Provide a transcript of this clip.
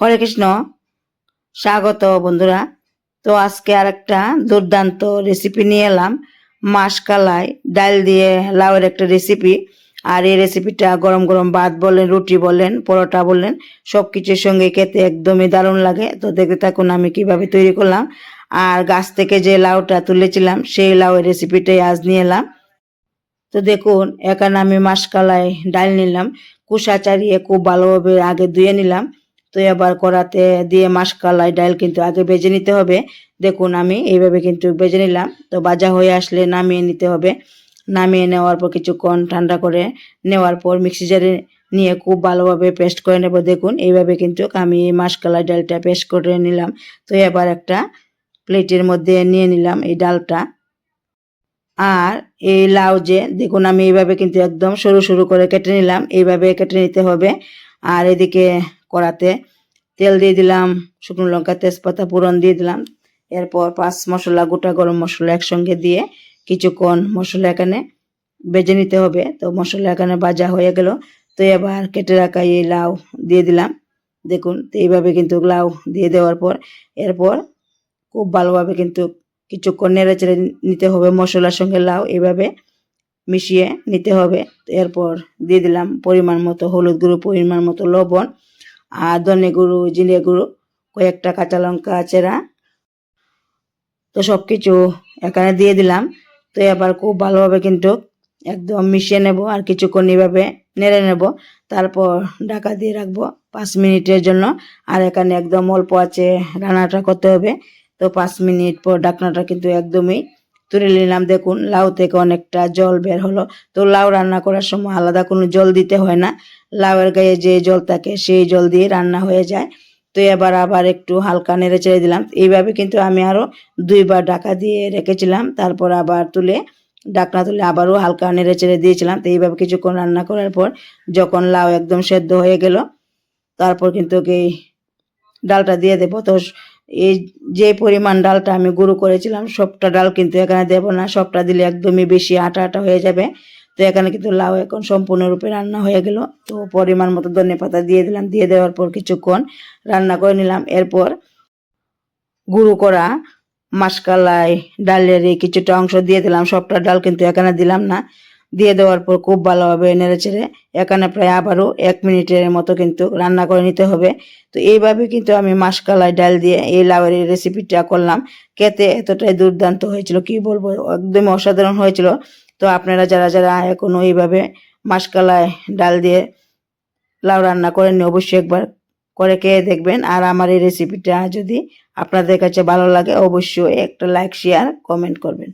হরে কৃষ্ণ। স্বাগত বন্ধুরা। তো আজকে আর একটা দুর্দান্ত রেসিপি নিয়ে এলাম। মাসকালাই, ডাল দিয়ে লাউয়ের একটা রেসিপি আর এই রেসিপিটা গরম গরম ভাত বলেন, রুটি বলেন, পরোটা বলেন সব কিছুর সঙ্গে খেতে একদমই দারুণ লাগে। তো দেখতে থাকুন আমি কীভাবে তৈরি করলাম। আর গাছ থেকে যে লাউটা তুলেছিলাম, সেই লাউয়ের রেসিপিটাই আজ নিয়ে এলাম। তো দেখুন, এখানে আমি মাসকালাই ডাল নিলাম। কুসা চারিয়ে খুব ভালোভাবে আগে ধুয়ে নিলাম। তো এবার কড়াতে দিয়ে মাসকালাই ডাল কিন্তু আগে বেজে নিতে হবে। দেখুন, আমি এইভাবে কিন্তু বেজে নিলাম। তো ভাজা হয়ে আসলে নামিয়ে নিতে হবে। নামিয়ে নেওয়ার পর কিছুক্ষণ ঠান্ডা করে নেওয়ার পর মিক্সি জারে নিয়ে খুব ভালোভাবে পেস্ট করে নেব। দেখুন, এইভাবে কিন্তু আমি এই মাসকালাই ডালটা পেস্ট করে নিলাম। তো এবার একটা প্লেটের মধ্যে নিয়ে নিলাম এই ডালটা। আর এই লাউ যে, দেখুন, আমি এইভাবে কিন্তু একদম সরু সরু করে কেটে নিলাম। এইভাবে কেটে নিতে হবে। আর এদিকে কড়াতে তেল দিয়ে দিলাম, শুকনো লঙ্কা, তেজপাতা পুরন দিয়ে দিলাম। এরপর পাঁচ মশলা, গোটা গরম মশলা একসঙ্গে দিয়ে কিছুক্ষণ মশলা এখানে বেজে নিতে হবে। তো মশলা এখানে ভাজা হয়ে গেল। তো এবার কেটে রাখা এই লাউ দিয়ে দিলাম। দেখুন, তো এইভাবে কিন্তু লাউ দিয়ে দেওয়ার পর, এরপর খুব ভালোভাবে কিন্তু কিছুক্ষণ নেড়ে চেড়ে নিতে হবে মশলার সঙ্গে লাউ। এইভাবে মিশিয়ে নিতে হবে। এরপর দিয়ে দিলাম পরিমাণ মতো হলুদ গুঁড়ো, পরিমাণ মতো লবণ। আর ধনে গুঁড়ো, জিরে গুঁড়ো, কয়েকটা কাঁচা লঙ্কা আছে চেরা। তো সব কিছু এখানে দিয়ে দিলাম। তো এবার খুব ভালোভাবে কিন্তু একদম মিশিয়ে নেব আর কিছুক্ষণ এইভাবে নেড়ে নেব। তারপর ঢাকা দিয়ে রাখব পাঁচ মিনিটের জন্য। আর এখানে একদম অল্প আছে রান্নাটা করতে হবে। তো পাঁচ মিনিট পর ঢাকনাটা কিন্তু একদমই তুলে নিলাম। দেখুন, লাউ থেকে অনেকটা জল বের হলো। তো লাউ রান্না করার সময় আলাদা কোনো জল দিতে হয় না। লাউয়ের গায়ে যে জল থাকে, সেই জল দিয়ে রান্না হয়ে যায়। তো এবার আবার একটু হালকা নেড়ে চেড়ে দিলাম। এইভাবে কিন্তু আমি আরও দুইবার ডাকা দিয়ে রেখেছিলাম। তারপর আবার তুলে ডাকনা তুলে আবারও হালকা নেড়ে চেড়ে দিয়েছিলাম। তো এইভাবে কিছুক্ষণ রান্না করার পর যখন লাউ একদম সেদ্ধ হয়ে গেল, তারপর কিন্তু এই ডালটা দিয়ে দেবো। তো এই যে পরিমাণ ডালটা আমি গুঁড়ো করেছিলাম, সবটা ডাল কিন্তু এখানে দেব না, সবটা দিলে একদমই বেশি আটা আটা হয়ে যাবে। তো এখানে কিন্তু লাউ এখন সম্পূর্ণরূপে রান্না হয়ে গেল। তো পরিমাণ মতো ধনে পাতা দিয়ে দিলাম, দিয়ে দেওয়ার পর কিছুক্ষণ রান্না করে নিলাম। এরপর গুঁড়ো করা মাসকালাই ডালের কিছুটা অংশ দিয়ে দিলাম, সবটা ডাল কিন্তু এখানে দিলাম না। দিয়ে দেওয়ার পর খুব ভালোভাবে নেড়ে চেড়ে এখানে প্রায় আবারও এক মিনিটের মতো কিন্তু রান্না করে নিতে হবে। তো এইভাবে কিন্তু আমি মাসকালাই ডাল দিয়ে এই লাউয়ের রেসিপিটা করলাম। খেতে এতটাই দুর্দান্ত হয়েছিল, কি বলব, একদমই অসাধারণ হয়েছিল। তো আপনারা যারা যারা এখনও এইভাবে মাসকালাই ডাল দিয়ে লাউ রান্না করেননি, অবশ্যই একবার করে খেয়ে দেখবেন। আর আমার এই রেসিপিটা যদি আপনাদের কাছে ভালো লাগে, অবশ্যই একটা লাইক শেয়ার কমেন্ট করবেন।